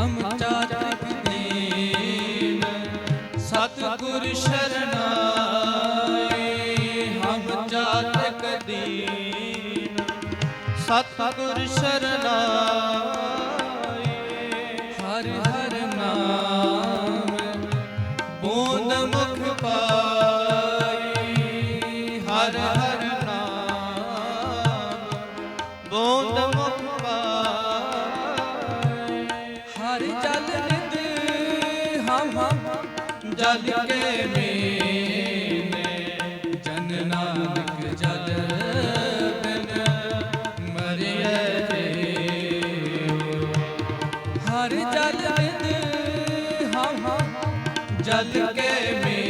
ਹਮ ਚਾਤਕ ਦੀਨ ਸਤਿਗੁਰ ਸ਼ਰਨਾਏ ਹਮ ਚਾਤਕ ਦੀਨ, ਸਤਿਗੁਰ ਸ਼ਰਨਾਏ ਹਰ ਹਰ ਨਾਮ, ਬੂੰਦ ਮੁਖ ਪਾਈ। ਹਰ ਹਰ ਨਾਮ, ਬੂੰਦ ਮੁਖ ਪਾਈ। ਜਲ ਕੇ ਮੀਨੇ, ਜਨ ਨਾਨਕ ਜਲ ਬਿਨ ਮਰਿਐ ਹਰ ਜਲ ਨਿਦ ਹਮ ਜਲ ਕੇ ਮੀਨੇ